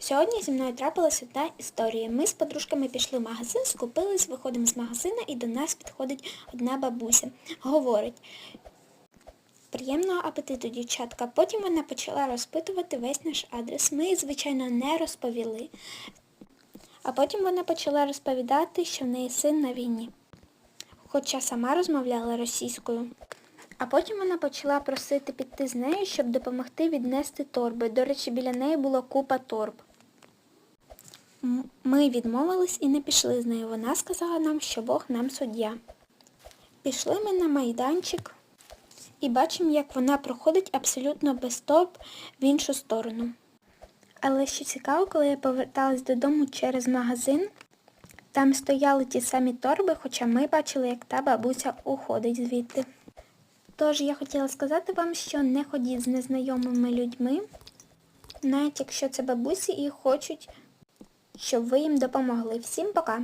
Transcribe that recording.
Сьогодні зі мною трапилася одна історія. Ми з подружками пішли в магазин, скупились, виходимо з магазина і до нас підходить одна бабуся. Говорить, приємного апетиту, дівчатка. Потім вона почала розпитувати весь наш адрес. Ми, звичайно, не розповіли. А потім вона почала розповідати, що в неї син на війні. Хоча сама розмовляла російською. А потім вона почала просити піти з нею, щоб допомогти віднести торби. До речі, біля неї була купа торб. Ми відмовились і не пішли з нею. Вона сказала нам, що Бог нам суддя. Пішли ми на майданчик і бачимо, як вона проходить абсолютно без торб в іншу сторону. Але що цікаво, коли я поверталась додому через магазин, там стояли ті самі торби, хоча ми бачили, як та бабуся уходить звідти. Тож я хотіла сказати вам, що не ходіть з незнайомими людьми, навіть якщо це бабусі і хочуть, щоб ви їм допомогли. Всім пока!